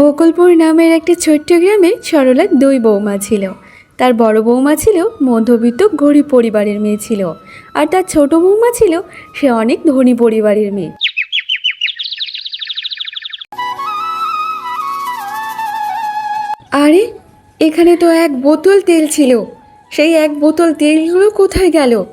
বকুলপুর নামের একটি ছোট্ট গ্রামে সরলার দুই বৌমা ছিল। তার বড় বৌমা ছিল মধ্যবিত্ত গরিব পরিবারের মেয়ে ছিল। আর তার ছোট বৌমা ছিল সে অনেক ধনী পরিবারের মেয়ে। আরে, এখানে তো এক বোতল তেল ছিল। সেই এক বোতল তেলগুলো কোথায় গেল?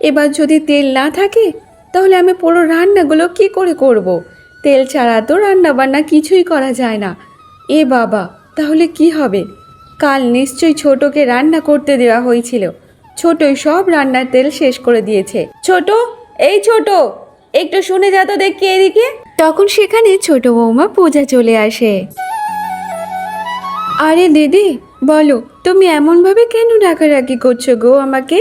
এবার যদি তেল না থাকে, তাহলে আমি পুরো রান্নাগুলো কি করে করব। তেল ছাড়া তো রান্না বান্না কিছুই করা যায় না। এ বাবা তাহলে কি হবে? কাল নিশ্চয়ই ছোটকে রান্না করতে দেওয়া হয়েছিল। ছোটই সব রান্নার তেল শেষ করে দিয়েছে। ছোট এই ছোট একটু শুনে যা তো দেখি এদিকে। তখন সেখানে ছোট বৌমা পূজা চলে আসে। আরে দিদি বলো তুমি এমনভাবে কেন ডাকাডাকি করছ গো আমাকে?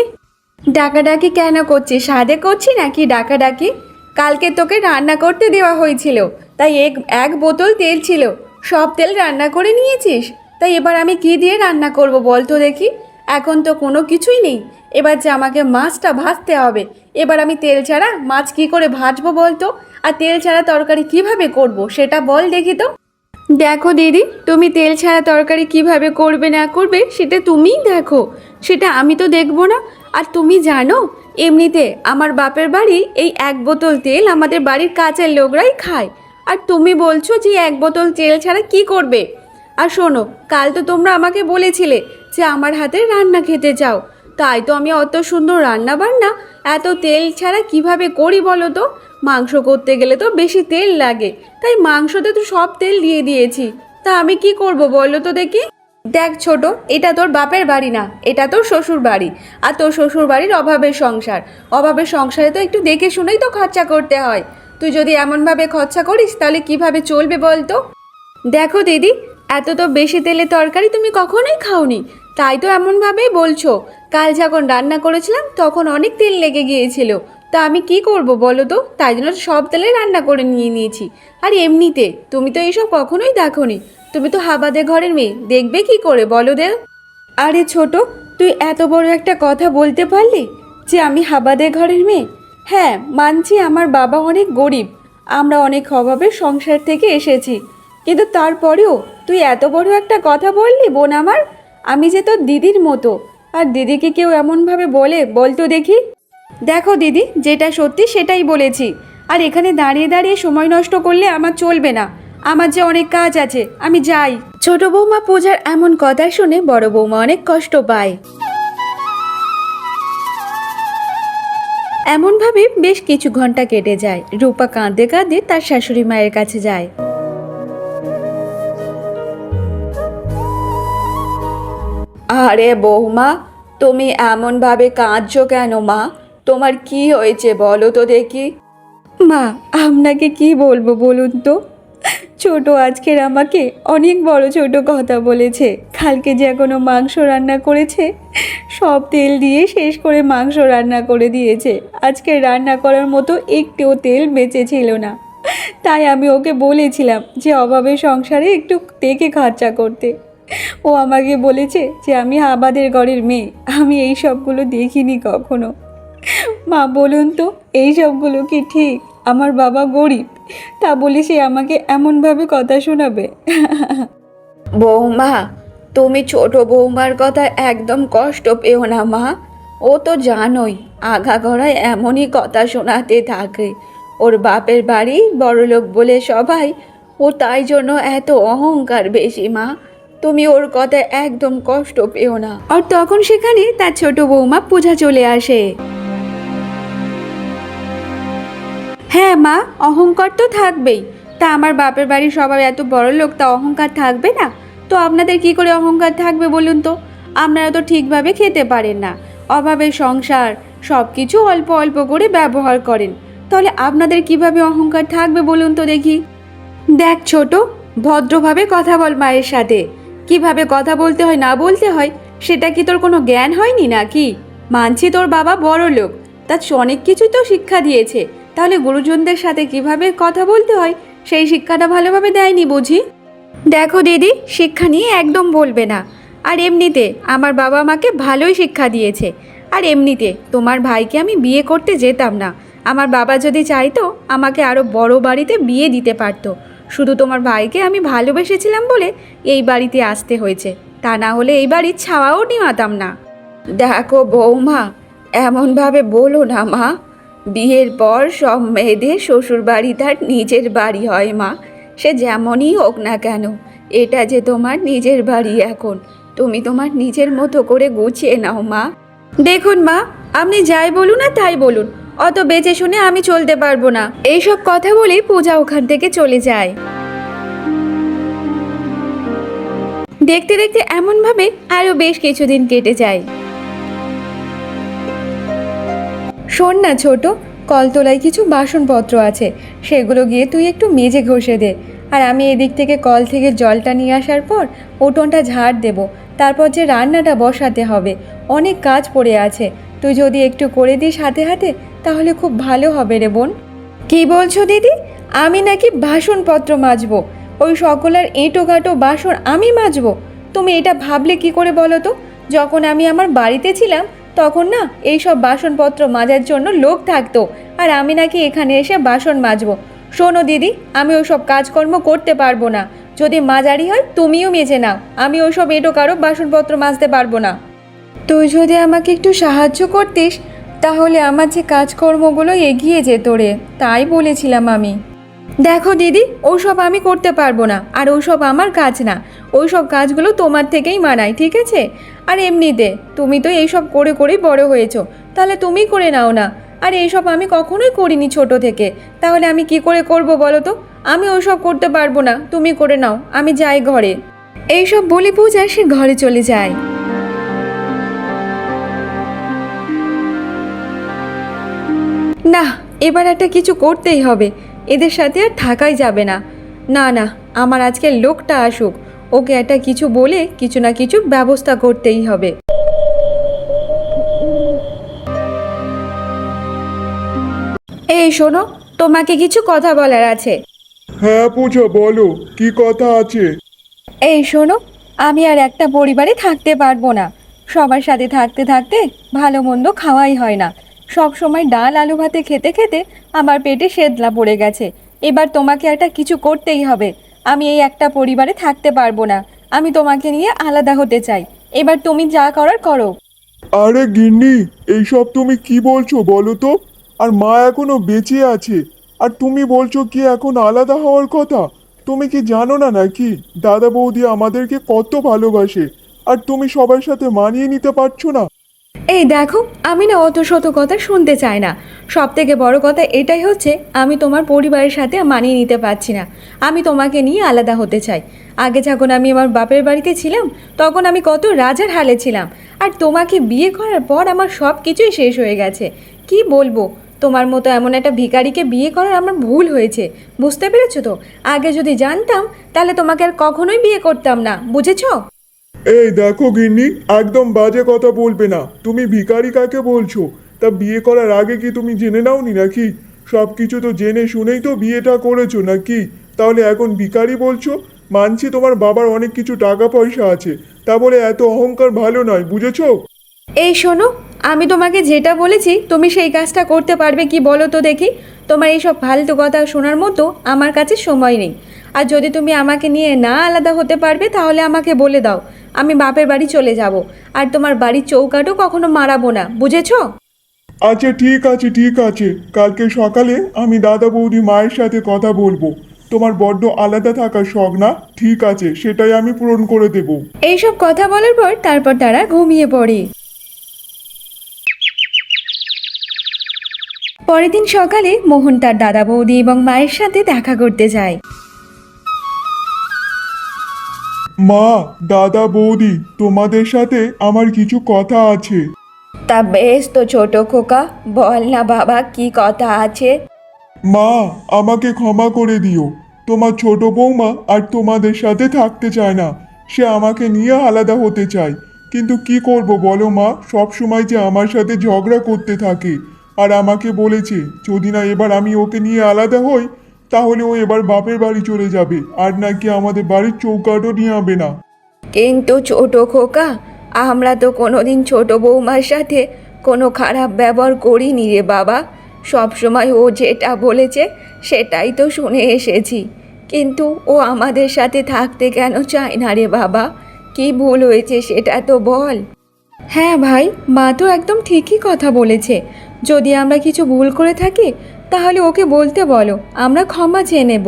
ডাকাডাকি কেন করছি সাদে করছি নাকি ডাকাডাকি? কালকে তোকে রান্না করতে দেওয়া হয়েছিল তাই এক এক বোতল তেল ছিল। সব তেল রান্না করে নিয়েছিস? তাই এবার আমি কি দিয়ে রান্না করব বল তো দেখি। এখন তো কোনো কিছুই নেই। এবার যে আমাকে মাছটা ভাজতে হবে, এবার আমি তেল ছাড়া মাছ কি করে ভাজবো বলতো আর তেল ছাড়া তরকারি কীভাবে করব সেটা বল দেখি তো। দেখো দিদি, তুমি তেল ছাড়া তরকারি কীভাবে করবে না করবে সেটা তুমিই দেখো। সেটা আমি তো দেখব না। আর তুমি জানো, এমনিতে আমার বাপের বাড়ি এই এক বোতল তেল আমাদের বাড়ির কাছের লোকরাই খায়। আর তুমি বলছো যে এক বোতল তেল ছাড়া কি করবে? আর শোনো, কাল তো তোমরা আমাকে বলেছিলে যে আমার হাতে রান্না খেতে চাও তাই তো আমি অত সুন্দর রান্না বান্না এত তেল ছাড়া কীভাবে করি বলো তো? মাংস করতে গেলে তো বেশি তেল লাগে, তাই মাংসতে তো সব তেল দিয়ে দিয়েছি। তা আমি কি করব বলো তো দেখি? দেখ ছোট, এটা তোর বাপের বাড়ি না, এটা তোর শ্বশুর বাড়ি। আর তোর শ্বশুর বাড়ির অভাবের সংসার, অভাবের সংসারে তো একটু দেখে শুনেই তো খরচা করতে হয়। তুই যদি এমনভাবে খরচা করিস, তাহলে কীভাবে চলবে বলতো? দেখো দিদি, এত তো বেশি তেলে তরকারি তুমি কখনোই খাওনি। তাই তো এমনভাবেই বলছো। কাল যখন রান্না করেছিলাম, তখন অনেক তেল লেগে গিয়েছিল। তা আমি কি করব বলো তো? তাই জন্য সব তেলে রান্না করে নিয়ে নিয়েছি। আর এমনিতে, তুমি তো এইসব কখনোই দেখোনি। তুমি তো হাবাদে ঘরের মেয়ে, দেখবে কি করে বলো দে আরে ছোট, তুই এত বড় একটা কথা বলতে পারলি যে আমি হাবাদে ঘরের মেয়ে? হ্যাঁ মানছি আমার বাবা অনেক গরিব। আমরা অনেক অভাবে সংসার থেকে এসেছি। কিন্তু তারপরেও তুই এত বড় একটা কথা বললি, বোন আমার। আমি যে তোর দিদির মতো। আর দিদিকে কেউ এমনভাবে বলে বলতো দেখি। দেখো দিদি, যেটা সত্যি সেটাই বলেছি। আর এখানে দাঁড়িয়ে দাঁড়িয়ে সময় নষ্ট করলে আমার চলবে না। আমার যে অনেক কাজ আছে, আমি যাই। ছোট বৌমা পূজার এমন কথা শুনে বড় বৌমা অনেক কষ্ট পায়। এমনভাবে বেশ কিছু ঘণ্টা কেটে যায়। রূপা কাঁদতে কাঁদতে তার শাশুড়ি মায়ের কাছে যায়। আরে বৌমা তুমি এমনভাবে কাঁদছো কেন মা? তোমার কি হয়েছে বলো তো দেখি। মা আপনাকে কি বলব বলুন তো? ছোট আজকের আমাকে অনেক বড় ছোট কথা বলেছে। কালকে যে এখনও মাংস রান্না করেছে, সব তেল দিয়ে শেষ করে মাংস রান্না করে দিয়েছে। আজকে রান্না করার মতো একটুও তেল বেঁচে ছিল না। তাই আমি ওকে বলেছিলাম যে অভাবের সংসারে একটু দেখে খরচা করতে। ও আমাকে বলেছে যে আমি আবাদের ঘরের মেয়ে, আমি এই সবগুলো দেখিনি কখনো। মা, বলুন তো, এই সবগুলো কি ঠিক? আমার বাবা গরিব তা বলে সে আমাকে এমনভাবে কথা শোনাবে। বৌমা তুমি ছোট বৌমার কথা একদম কষ্ট পেও না মা। ও তো জানোই আঘা গড়ায় এমনই কথা শোনাতে থাকে। ওর বাপের বাড়ি বড়লোক বলে সবাই ও তাই জন্য এত অহংকার বেশি মা। তুমি ওর কথা একদম কষ্ট পেও না। আর তখন সেখানে তার ছোট বৌমা পূজা চলে আসে। হ্যাঁ মা, অহংকার তো থাকবেই। তা আমার বাপের বাড়ির সবাই এত বড় লোক, তা অহংকার থাকবে না? তো আপনাদের কি করে অহংকার থাকবে বলুন তো? আপনারা তো ঠিকভাবে খেতে পারেন না। অভাবের সংসার সব কিছু অল্প অল্প করে ব্যবহার করেন। তাহলে আপনাদের কীভাবে অহংকার থাকবে বলুন তো দেখি? দেখ ছোট, ভদ্রভাবে কথা বল মায়ের সাথে। কীভাবে কথা বলতে হয় না বলতে হয়, সেটা কি তোর কোনো জ্ঞান হয়নি নাকি? মানছি তোর বাবা বড় লোক তা অনেক কিছুই তো শিক্ষা দিয়েছে। তাহলে গুরুজনদের সাথে কীভাবে কথা বলতে হয়? সেই শিক্ষাটা ভালোভাবে দেয়নি বুঝি? দেখো দিদি শিক্ষা নিয়ে একদম বলবে না। আর এমনিতে আমার বাবা মাকে ভালোই শিক্ষা দিয়েছে। আর এমনিতে তোমার ভাইকে আমি বিয়ে করতে যেতাম না। আমার বাবা যদি চাইতো আমাকে আরও বড় বাড়িতে বিয়ে দিতে পারতো। শুধু তোমার ভাইকে আমি ভালোবেসেছিলাম বলে এই বাড়িতে আসতে হয়েছে। তা না হলে এই বাড়ির ছাওয়াও নিমাতাম না। দেখো বৌমা এমনভাবে বলো না মা। বিয়ের পর সব মেয়েদের শ্বশুর বাড়ি তার নিজের বাড়ি হয়, মা। সে যেমনই হোক না কেন, এটা যে তোমার নিজের বাড়ি এখন, তুমি তোমার নিজের মতো করে গুছিয়ে নাও, মা। দেখুন, মা, আপনি যাই বলুন আর তাই বলুন, অত বেঁচে শুনে আমি চলতে পারব না। এইসব কথা বলেই পূজা ওখান থেকে চলে যায়। দেখতে দেখতে এমনভাবে আরও বেশ কিছুদিন কেটে যায়। শোন না ছোট, কলতলায় কিছু বাসনপত্র আছে, সেগুলো গিয়ে তুই একটু মেজে ঘষে দে। আর আমি এদিক থেকে কল থেকে জলটা নিয়ে আসার পর উঠোনটা ঝাড় দেব, তারপর যে রান্নাটা বসাতে হবে, অনেক কাজ পড়ে আছে। তুই যদি একটু করে দিস হাতে হাতে, তাহলে খুব ভালো হবে রে বোন। কি বলছো দিদি? আমি নাকি বাসনপত্র মাজবো, ওই সকলের এঁটো বাসন আমি মাজবো। তুমি এটা ভাবলে কি করে বলো তো? যখন আমি আমার বাড়িতে ছিলাম তখন না এই সব বাসনপত্র মাজার জন্য লোক থাকতো, আর আমি নাকি এখানে এসে বাসন মাজবো। শোনো দিদি, আমি ওইসব কাজকর্ম করতে পারব না। যদি মাজারি হয় তুমিও মেজে নাও, আমি ওইসব এঁটো কারও বাসনপত্র মাজতে পারব না। তুই যদি আমাকে একটু সাহায্য করতিস, তাহলে আমার যে কাজকর্মগুলো এগিয়ে যেত রে, তাই বলেছিলাম আমি। দেখো দিদি, ওসব আমি করতে পারব না, আর ওসব আমার কাজ না। ওইসব কাজগুলো তোমার থেকেই মানায়, ঠিক আছে? আর এমনিতে, তুমি তো এইসব করে করেই বড় হয়েছো, তাহলে তুমি করে নাও না। আর এইসব আমি কখনোই করিনি ছোট থেকে, তাহলে আমি কি করে করব বলো তো? আমি ওসব করতে পারব না, তুমি করে নাও, আমি যাই ঘরে। এইসব বলে পূজা, সে ঘরে চলে যায়। না এবার একটা কিছু করতেই হবে। এদের সাথে আর থাকাই যাবে না। না না আমার আজকে লোকটা আসুক। ওকে একটা কিছু বলে কিছু না কিছু ব্যবস্থা করতেই হবে। এই শোনো তোমাকে কিছু কথা বলার আছে। হ্যাঁ পূজা বলো কি কথা আছে? এই শোনো আমি আর একটা পরিবারে থাকতে পারব না। সবার সাথে থাকতে থাকতে ভালো মন্দ খাওয়াই হয় না। সব সময় ডাল আলু ভাতে খেতে খেতে আমার পেটে সেদলা পড়ে গেছে। এবার তোমাকে একটা কিছু করতেই হবে। আমি এই একটা পরিবারে থাকতে পারব না। আমি তোমাকে নিয়ে আলাদা হতে চাই। এবার তুমি যা করার করো। আরে গিন্নি, এইসব তুমি কি বলছো বলো তো? আর মা এখনও বেঁচে আছে। আর তুমি বলছো কি এখন আলাদা হওয়ার কথা? তুমি কি জানো না নাকি? দাদা বৌদি আমাদেরকে কত ভালোবাসে। আর তুমি সবার সাথে মানিয়ে নিতে পারছ না। এই দেখো, আমি না অত শত কথা শুনতে চাই না। সব থেকে বড় কথা এটাই হচ্ছে, আমি তোমার পরিবারের সাথে মানিয়ে নিতে পারছি না। আমি তোমাকে নিয়ে আলাদা হতে চাই। আগে যখন আমি আমার বাপের বাড়িতে ছিলাম, তখন আমি কত রাজার হালে ছিলাম। আর তোমাকে বিয়ে করার পর আমার সব কিছুই শেষ হয়ে গেছে। কি বলব? তোমার মতো এমন একটা ভিখারিকে বিয়ে করার আমার ভুল হয়েছে। বুঝতে পেরেছ তো? আগে যদি জানতাম, তাহলে তোমাকে আর কখনোই বিয়ে করতাম না। বুঝেছ? এই দেখো গিন্নি, একদম বাজে কথা বলবে না। তুমি ভিকারি কাকে বলছো? তা বিয়ে করার আগে কি তুমি জেনে নাওনি নাকি? সব কিছু তো জেনে শুনেই তো বিয়েটা করেছ নাকি? তাহলে এখন ভিকারি বলছো? মানছি তোমার বাবার অনেক কিছু টাকা পয়সা আছে। তা বলে এত অহংকার ভালো নয়, বুঝেছ? এই শোনো আমি তোমাকে যেটা বলেছি তুমি সেই কাজটা করতে পারবে কি বলো তো দেখি। তোমার এইসব ফালতু কথা শোনার মতো আমার কাছে সময় নেই। আর যদি তুমি আমাকে নিয়ে না আলাদা হতে পারবে তাহলে আমাকে বলে দাও আমি বাপের বাড়ি চলে যাব। আর তোমার বাড়ির চৌকাটও কখনো মারাবো না বুঝেছ? আচ্ছা ঠিক আছে ঠিক আছে। কালকে সকালে আমি দাদা বৌদি মায়ের সাথে কথা বলব। তোমার বড্ড আলাদা থাকার শখ না? ঠিক আছে সেটাই আমি পূরণ করে দেবো। এইসব কথা বলার পর তারপর তারা ঘুমিয়ে পড়ে। পরের দিন সকালে মোহন তার দাদা বৌদি এবং মায়ের সাথে দেখা করতে যায়। মা দাদা বৌদি তোমাদের সাথে আমার কিছু কথা আছে। তা বেশ তো ছোট খোকা বল না বাবা কি কথা আছে? মা আমাকে ক্ষমা করে দিও। তোমার ছোট বৌমা আর তোমাদের সাথে থাকতে চায় না। সে আমাকে নিয়ে আলাদা হতে চায়। কিন্তু কি করব বলো মা? সব সময় যে আমার সাথে ঝগড়া করতে থাকে। আর আমাকে বলেছে যদি না এবার আমি ওকে নিয়ে আলাদা হই তাহলে ও এবার বাপের বাড়ি চলে যাবে আর নাকি আমাদের বাড়ির চৌকাটও নিয়ে হবে না। কিন্তু ছোট খোকা আমরা তো কোনোদিন ছোট বৌমার সাথে কোনো খারাপ ব্যবহার করিনি রে বাবা। সব সময় ও যেটা বলেছে সেটাই তো শুনে এসেছি। কিন্তু ও আমাদের সাথে থাকতে কেন চায় না রে বাবা? কি ভুল হয়েছে সেটা তো বল। হ্যাঁ ভাই মা তো একদম ঠিকই কথা বলেছে। যদি আমরা কিছু ভুল করে থাকি, তাহলে ওকে বলতে বলো, আমরা ক্ষমা চেয়ে নেব।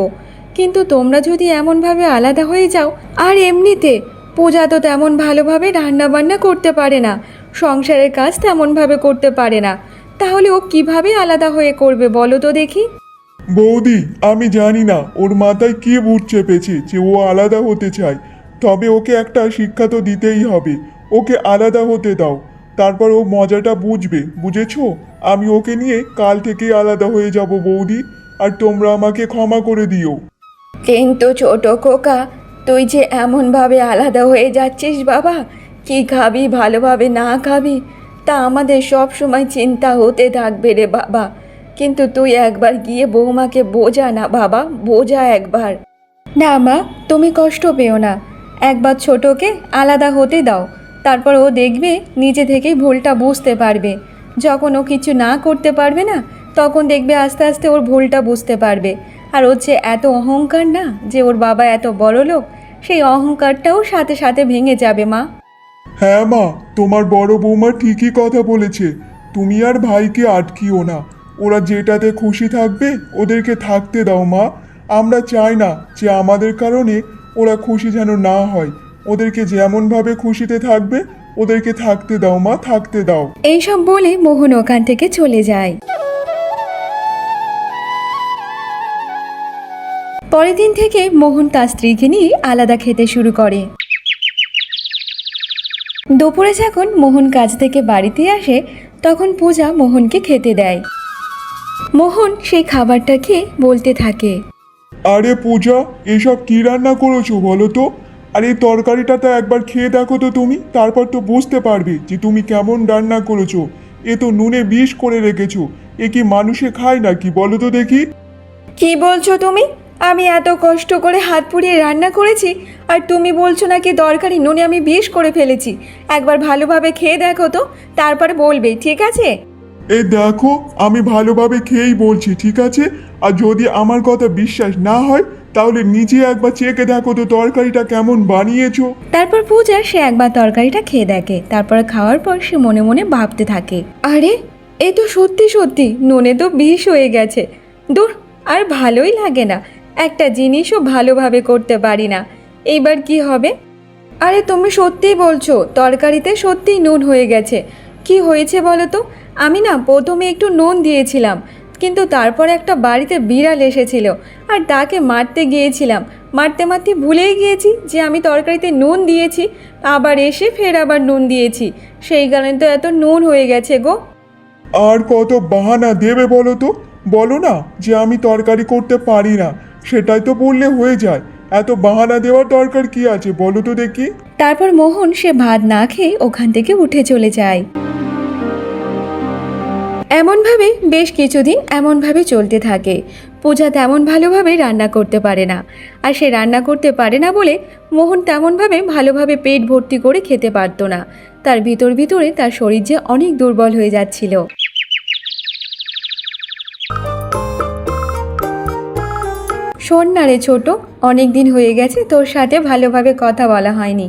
কিন্তু তোমরা যদি এমনভাবে আলাদা হয়ে যাও, আর এমনিতে পূজা তো তেমন ভালোভাবে রান্না বান্না করতে পারে না, সংসারের কাজ তেমনভাবে করতে পারে না, তাহলে ও কীভাবে আলাদা হয়ে করবে বলো তো দেখি? বৌদি, আমি জানি না, ওর মাথায় কি বুট চেপেছে যে ও আলাদা হতে চায়। তবে ওকে একটা শিক্ষা তো দিতেই হবে, ওকে আলাদা হতে দাও। তারপর ও মজাটা বুঝবে, বুঝেছ? আমি ওকে নিয়ে কাল থেকেই আলাদা হয়ে যাব বৌদি আর তোমরা আমাকে ক্ষমা করে দিও। কিন্তু ছোট খোকা তুই যে এমনভাবে আলাদা হয়ে যাচ্ছিস বাবা কি খাবি ভালোভাবে না খাবি তা আমাদের সব সময় চিন্তা হতে থাকবে রে বাবা। কিন্তু তুই একবার গিয়ে বৌমাকে বোঝা না বাবা বোঝা একবার। না মা তুমি কষ্ট পেও না। একবার ছোটকে আলাদা হতে দাও তারপর ও দেখবে নিজে থেকেই ভুলটা বুঝতে পারবে। যখন ও কিছু না করতে পারবে না, তখন দেখবে আস্তে আস্তে ওর ভুলটা বুঝতে পারবে। আর ওর যে এত অহংকার না, যে ওর বাবা এত বড় লোক, সেই অহংকারটাও সাথে সাথে ভেঙে যাবে, মা। হ্যাঁ মা, তোমার বড় বৌমা ঠিকই কথা বলেছে। তুমি আর ভাইকে আটকিও না। ওরা যেটাতে খুশি থাকবে, ওদেরকে থাকতে দাও, মা। আমরা চাই না যে আমাদের কারণে ওরা খুশি যেন না হয়। ওদেরকে যেমনভাবে খুশিতে থাকবে ওদেরকে থাকতে দাও মা থাকতে দাও। এইসব বলে মোহন ওখান থেকে চলে যায়। পরের দিন থেকে মোহন তার স্ত্রীকে নিয়ে আলাদা খেতে শুরু করে। দুপুরে যখন মোহন কাজ থেকে বাড়িতে আসে তখন পূজা মোহনকে খেতে দেয়। মোহন সেই খাবারটা খেয়ে বলতে থাকে আরে পূজা এসব কি রান্না করেছ বলো তো? আর এই তরকারিটা তো একবার খেয়ে দেখো তো তুমি তারপর তো বুঝতে পারবে যে তুমি কেমন রান্না করেছ। এ তো নুনে বিষ করে রেখেছো এ কি মানুষে খায় নাকি বলো তো দেখি। কি বলছো তুমি? আমি এত কষ্ট করে হাত পুড়িয়ে রান্না করেছি আর তুমি বলছো নাকি দরকারি নুনে আমি বিষ করে ফেলেছি। একবার ভালোভাবে খেয়ে দেখো তো তারপরে বলবে ঠিক আছে? এ দেখো আমি ভালোভাবে খেয়েই বলছি ঠিক আছে? আর যদি আমার কথা বিশ্বাস না হয় তাহলে নিজে একবার চেকে দেখো তো তরকারিটা কেমন বানিয়েছো। তারপর পূজা, সে একবার তরকারিটা খেয়ে দেখে। তারপর খাওয়ার পর সে মনে মনে ভাবতে থাকে। আরে, এ তো সত্যি সত্যি, নুনে তো বিষ হয়ে গেছে। দূর, আর ভালোই লাগে না। একটা জিনিসও ভালোভাবে করতে পারি না। এইবার কি হবে? আরে, তুমি সত্যিই বলছো, তরকারিতে সত্যিই নুন হয়ে গেছে। কি হয়েছে বলো তো? আমি না প্রথমে একটু নুন দিয়েছিলাম। কিন্তু তারপর একটা বাড়িতে বিড়াল এসেছিল আর তাকে মারতে গিয়েছিলাম। মারতে মারতে ভুলেই গিয়েছি যে আমি তরকারিতে নুন দিয়েছি আবার এসে ফের আবার নুন দিয়েছি। সেই কারণে তো এত নুন হয়ে গেছে গো। আর কত বাহানা দেবে বলো তো? বলো না যে আমি তরকারি করতে পারি না সেটাই তো বললে হয়ে যায়। এত বাহানা দেওয়ার দরকার কি আছে বলো তো দেখি। তারপর মোহন সে ভাত না খেয়ে ওখান থেকে উঠে চলে যায়। এমনভাবে বেশ কিছুদিন এমনভাবে চলতে থাকে। পূজা তেমন ভালোভাবে রান্না করতে পারে না। আর সে রান্না করতে পারে না বলে মোহন তেমনভাবে ভালোভাবে পেট ভর্তি করে খেতে পারতো না। তার ভিতর ভিতরে তার শরীর যে অনেক দুর্বল হয়ে যাচ্ছিল। শোন না রে ছোটো অনেক দিন হয়ে গেছে তোর সাথে ভালোভাবে কথা বলা হয়নি।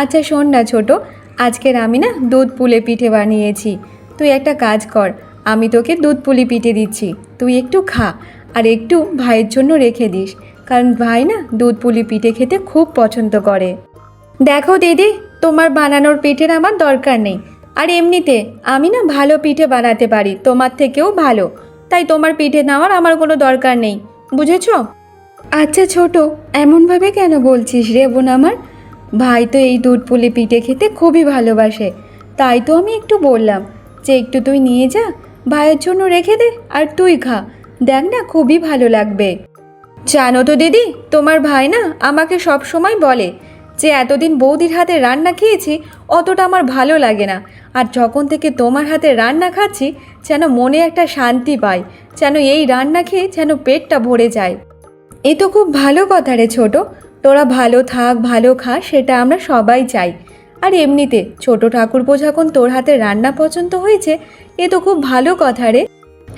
আচ্ছা শোন না ছোটো, আজকের আমি না দুধ পুলে পিঠে বানিয়েছি। তুই একটা কাজ কর আমি তোকে দুধ পুলি পিঠে দিচ্ছি। তুই একটু খা আর একটু ভাইয়ের জন্য রেখে দিস। কারণ ভাই না দুধ পুলি পিঠে খেতে খুব পছন্দ করে। দেখো দিদি তোমার বানানোর পিঠের আমার দরকার নেই। আর এমনিতে আমি না ভালো পিঠে বানাতে পারি তোমার থেকেও ভালো। তাই তোমার পিঠে নেওয়ার আমার কোনো দরকার নেই। বুঝেছ? আচ্ছা ছোট এমনভাবে কেন বলছিস রে বোন আমার? ভাই তো এই দুধ পুলি পিঠে খেতে খুবই ভালোবাসে। তাই তো আমি একটু বললাম যে একটু তুই নিয়ে যা ভাইয়ের জন্য রেখে দে আর তুই খা। দেখ না খুবই ভালো লাগবে। জানো তো দিদি, তোমার ভাই না আমাকে সব সময় বলে যে এতদিন বৌদির হাতে রান্না খেয়েছি, অতটা আমার ভালো লাগে না। আর যখন থেকে তোমার হাতে রান্না খাচ্ছি, যেন মনে একটা শান্তি পাই, যেন এই রান্না খেয়ে যেন পেটটা ভরে যায়। এ তো খুব ভালো কথা রে ছোট। তোরা ভালো থাক, ভালো খা, সেটা আমরা সবাই চাই। আর এমনিতে ছোট ঠাকুরপো যখন তোর হাতে রান্না পছন্দ হয়েছে, এ তো খুব ভালো কথা রে।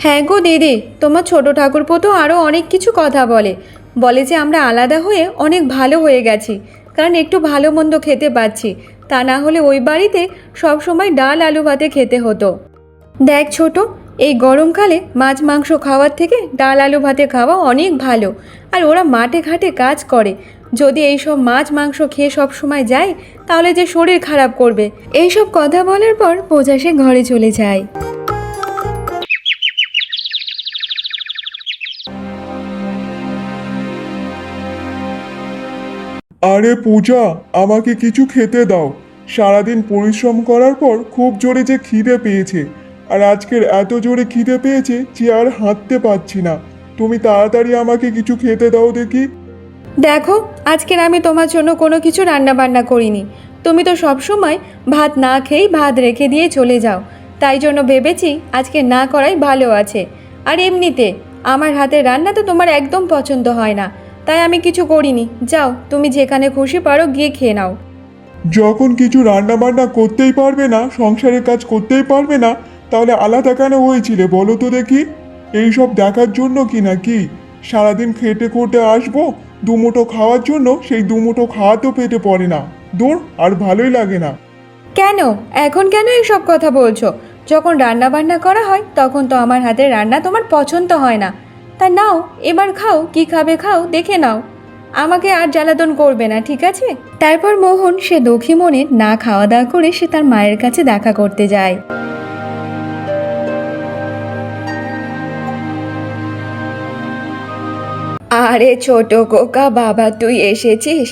হ্যাঁ গো দিদি, তোমার ছোট ঠাকুরপো তো আরও অনেক কিছু কথা বলে। বলে যে আমরা আলাদা হয়ে অনেক ভালো হয়ে গেছি, কারণ একটু ভালো মন্দ খেতে পাচ্ছি। তা না হলে ওই বাড়িতে সব সময় ডাল আলু ভাতে খেতে হতো। দেখ ছোট, এই গরমকালে মাছ মাংস খাওয়ার থেকে ডাল আলু ভাতে খাওয়া অনেক ভালো, আর ওরা মাঠে ঘাটে কাজ করে। যদি এই সব মাছ মাংস খেয়ে সব সময় যায়, তাহলে যে শরীর খারাপ করবে। এইসব কথা বলার পর পূজা সে ঘরে চলে যায়। আরে পূজা, আমাকে কিছু খেতে দাও। সারাদিন পরিশ্রম করার পর খুব জোরে যে খিদে পেয়েছে। আর আজকের এত জোরে খিদে পেয়েছে যে আর হাঁটতে পারছি না। তুমি তাড়াতাড়ি আমাকে কিছু খেতে দাও দেখি। দেখো, আজকের আমি তোমার জন্য কোনো কিছু রান্না বান্না করিনি। তুমি তো সব সময় ভাত না খেয়েই ভাত রেখে দিয়ে চলে যাও। তাই জন্য ভেবেছি আজকে না করাই ভালো আছে। আর এমনিতে, আমার হাতের রান্না তো তোমার একদম পছন্দ হয় না। তাই আমি কিছু করিনি। যাও, তুমি যেখানে খুশি পারো গিয়ে খেয়ে নাও। যখন কিছু রান্না বান্না করতেই পারবে না, সংসারের কাজ করতেই পারবে না, তাহলে আলাদা কেন হয়েছিলে বলো তো দেখি? এইসব দেখার জন্য কি না কি? সারাদিন খেটে খুঁটে আসব? দুমুঠো খাওয়ার জন্য সেই দুমুঠো খাওয়া তো পেটে পড়ে না। দূর, আর ভালোই লাগে না। কেন? এখন কেন এইসব কথা বলছো? যখন রান্না বান্না করা হয়, তখন তো আমার হাতের রান্না তোমার পছন্দ হয় না। তা নাও, এবার খাও, কি খাবে খাও, দেখে নাও। আমাকে আর জ্বালাতন করবে না, ঠিক আছে? তারপর মোহন সে দুঃখী মনে না খাওয়া দাওয়া করে সে তার মায়ের কাছে দেখা করতে যায়। আরে ছোট কোকা বাবা তুই এসেছিস?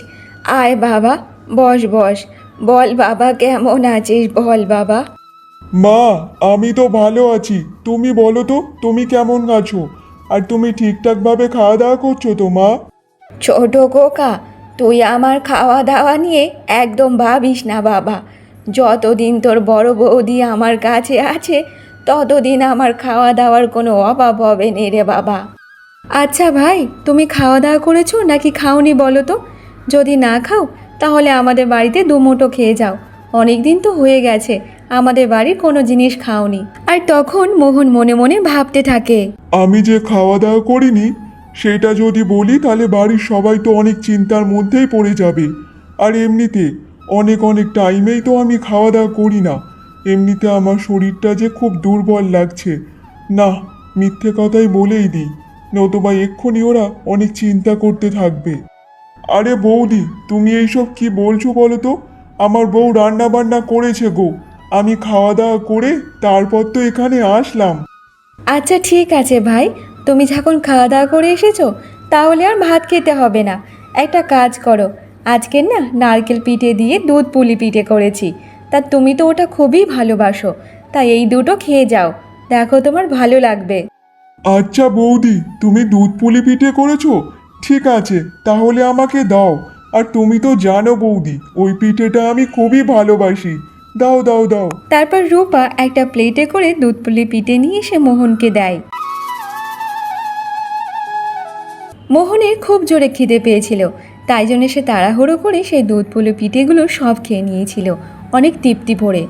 আয় বাবা বস বস। বল বাবা কেমন আছিস? বল বাবা। মা আমি তো ভালো আছি। তুমি বলো তো তুমি কেমন আছো? আর তুমি ঠিকঠাকভাবে খাওয়া দাওয়া করছ তো মা? ছোট কোকা তুই আমার খাওয়া দাওয়া নিয়ে একদম ভাবিস না বাবা। যতদিন তোর বড় বৌদি আমার কাছে আছে ততদিন আমার খাওয়া দাওয়ার কোনো অভাব হবে নে রে বাবা। আচ্ছা ভাই, তুমি খাওয়া দাওয়া করেছ নাকি খাওনি বলো তো? যদি না খাও, তাহলে আমাদের বাড়িতে দুমুটো খেয়ে যাও। অনেক দিন তো হয়ে গেছে, আমাদের বাড়ির কোনো জিনিস খাওনি। আর তখন মোহন মনে মনে ভাবতে থাকে। আমি যে খাওয়া দাওয়া করিনি, সেটা যদি বলি, তাহলে বাড়ির সবাই তো অনেক চিন্তার মধ্যেই পড়ে যাবে। আর এমনিতে অনেক অনেক টাইমেই তো আমি খাওয়া দাওয়া করি না। এমনিতে আমার শরীরটা যে খুব দুর্বল লাগছে। না, মিথ্যে কথাই বলেই দিই। নতুবা এক্ষুনি ওরা অনেক চিন্তা করতে থাকবে। আরে বৌদি, তুমি এইসব কি বলছো বলো তো? আমার বউ রান্না বান্না করেছে গো। আমি খাওয়া দাওয়া করে তারপর তো এখানে আসলাম। আচ্ছা ঠিক আছে ভাই। তুমি যখন খাওয়া দাওয়া করে এসেছ, তাহলে আর ভাত খেতে হবে না। একটা কাজ করো। আজকের না নারকেল পিঠে দিয়ে দুধ পুলি পিঠে করেছি। তা তুমি তো ওটা খুবই ভালোবাসো। তাই এই দুটো খেয়ে যাও। দেখো তোমার ভালো লাগবে। আচ্ছা বৌদি তুমি দুধ পুলি পিঠে করেছ? ঠিক আছে তাহলে আমাকে দাও। আর তুমি তো জানো বৌদি ওই পিঠেটা আমি খুবই ভালোবাসি। দাও দাও দাও। তারপর রূপা একটা প্লেটে করে দুধ পুলি পিঠে নিয়ে সে মোহনকে দেয়। মোহনের খুব জোরে খিদে পেয়েছিল তাই জন্য সে তাড়াহুড়ো করে সেই দুধ পুলি পিঠেগুলো সব খেয়ে নিয়েছিল অনেক তৃপ্তি ভরে।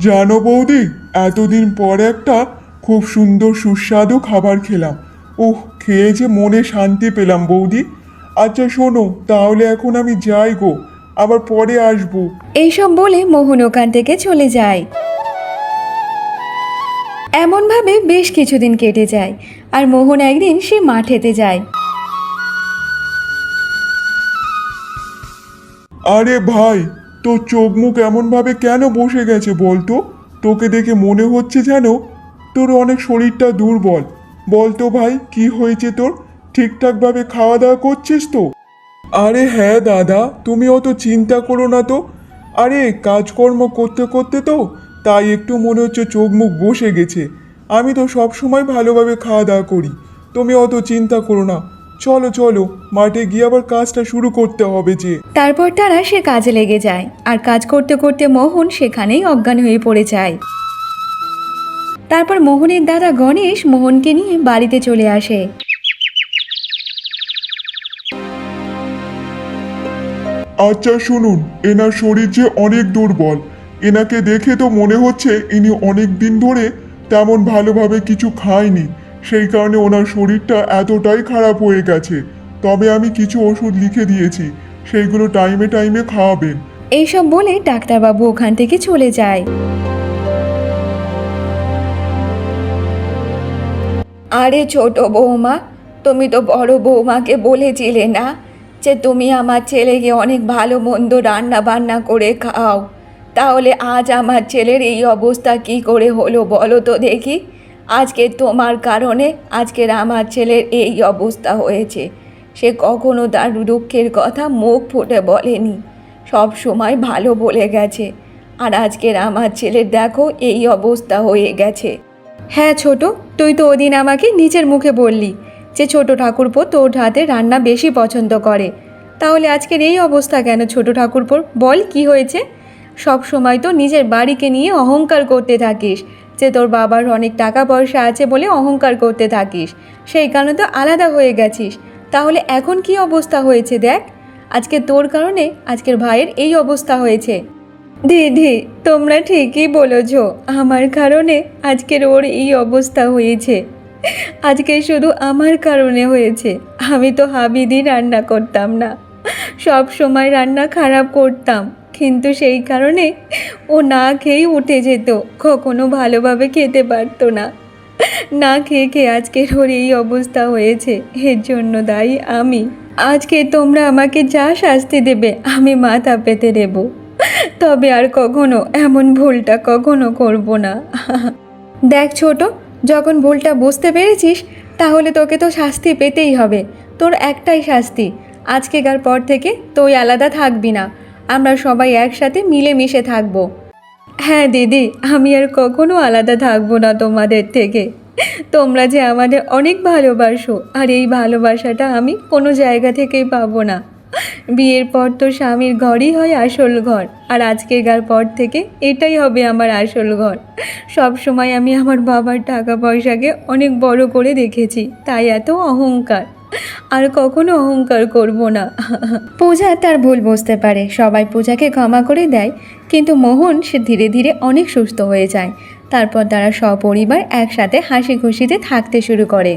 জানো বৌদি এতদিন পর একটা খুব সুন্দর সুস্বাদু খাবার খেলাম। ওহ খেয়ে যে মনে শান্তি পেলাম বৌদি। আচ্ছা শোনো তাহলে এখন আমি যাই গো আবার পরে আসব। এইসব বলে মোহন ওখান থেকে চলে যায়। এমনভাবে বেশ কিছুদিন কেটে যায় আর মোহন একদিন সে মাঠেতে যায়। আরে ভাই তোর চোখ মুখ এমনভাবে কেন বসে গেছে বলতো? তোকে দেখে মনে হচ্ছে যেন তোর অনেক শরীরটা দুর্বল। বলতো ভাই, কি হয়েছে তোর? ঠিকঠাকভাবে খাওয়া দাওয়া করছিস তো? আরে হ্যাঁ দাদা, তুমি অত চিন্তা করো না তো। আরে, কাজকর্ম করতে করতে তো, তাই একটু মনে হচ্ছে চোখ মুখ বসে গেছে। আমি তো সব সময় ভালোভাবে খাওয়া দাওয়া করি। তুমি অত চিন্তা করো না। চলো চলো, মাঠে গিয়ে আবার কাজটা শুরু করতে হবে যে। তারপর তারা সে কাজে লেগে যায়, আর কাজ করতে করতে মোহন সেখানেই অজ্ঞান হয়ে পড়ে যায়। তারপর মোহনের দাদা গণেশ মোহনকে নিয়ে বাড়িতে চলে আসে। আচ্ছা শুনুন এনার শরীর যে অনেক দুর্বল। এনাকে দেখে তো মনে হচ্ছে ইনি অনেক দিন ধরে তেমন ভালোভাবে কিছু খায়নি। সেই কারণে ওনার শরীরটা এতটাই খারাপ হয়ে গেছে। তবে আমি কিছু ওষুধ লিখে দিয়েছি সেইগুলো টাইমে টাইমে খাওয়াবেন। এইসব বলে ডাক্তারবাবু ওখান থেকে চলে যায়। আরে ছোট বৌমা, তুমি তো বড় বৌমাকে বলেছিলে না যে তুমি আমার ছেলেকে অনেক ভালো মন্দ রান্না বান্না করে খাও। তাহলে আজ আমার ছেলের এই অবস্থা কি করে হলো বলো তো দেখি। আজকে তোমার কারণে আজকের আমার ছেলের এই অবস্থা হয়েছে। সে কখনো তার দুঃখের কথা মুখ ফুটে বলেনি। সব সময় ভালো বলে গেছে। আর আজকের আমার ছেলের দেখো এই অবস্থা হয়ে গেছে। হ্যাঁ ছোট, তুই তো ওদিন আমাকে নিজের মুখে বললি যে ছোট ঠাকুরপো তোর হাতে রান্না বেশি পছন্দ করে। তাহলে আজকের এই অবস্থা কেন ছোট ঠাকুরপোর বল কি হয়েছে? সব সময় তো নিজের বাড়িকে নিয়ে অহংকার করতে থাকিস, যে তোর বাবার অনেক টাকা পয়সা আছে বলে অহংকার করতে থাকিস, সেই কারণে তো আলাদা হয়ে গেছিস। তাহলে এখন কি অবস্থা হয়েছে দেখ? আজকে তোর কারণে আজকের ভাইয়ের এই অবস্থা হয়েছে। দিদি, তোমরা ঠিকই বলেছ। আমার কারণে আজকের ওর এই অবস্থা হয়েছে। আজকে শুধু আমার কারণে হয়েছে। আমি তো হাবিদি রান্না করতাম না। সব সময় রান্না খারাপ করতাম। কিন্তু সেই কারণে ও না খেয়েই উঠে যেত। কখনো ভালোভাবে খেতে পারতো না। না খেয়ে খেয়ে আজকের ওর এই অবস্থা হয়েছে। এর জন্য দায়ী আমি। আজকে তোমরা আমাকে যা শাস্তি দেবে, আমি মাথা পেতে দেব। তবে আর কখনো এমন ভুলটা কখনো করব না। দেখ ছোট, যখন ভুলটা বুঝতে পেরেছিস, তাহলে তোকে তো শাস্তি পেতেই হবে। তোর একটাই শাস্তি, আজকেকার পর থেকে তুই আলাদা থাকবি না। আমরা সবাই একসাথে মিলেমিশে থাকব। হ্যাঁ দিদি, আমি আর কখনো আলাদা থাকব না তোমাদের থেকে। তোমরা যে আমাদের অনেক ভালোবাসো, আর এই ভালোবাসাটা আমি কোনো জায়গা থেকেই পাবো না। বিয়ের পর তো স্বামীর ঘরই হয় আসল ঘর। আর আজকের পর থেকে এটাই হবে আমার আসল ঘর। সব সময় আমি আমার বাবার টাকা পয়সাকে অনেক বড় করে দেখেছি, তাই এত অহংকার। আর কখনো অহংকার করব না। পূজা তার ভুল বুঝতে পারে। সবাই পূজাকে ক্ষমা করে দেয়, কিন্তু মোহন সে ধীরে ধীরে অনেক সুস্থ হয়ে যায়। তারপর তারা সপরিবার একসাথে হাসি খুশিতে থাকতে শুরু করে।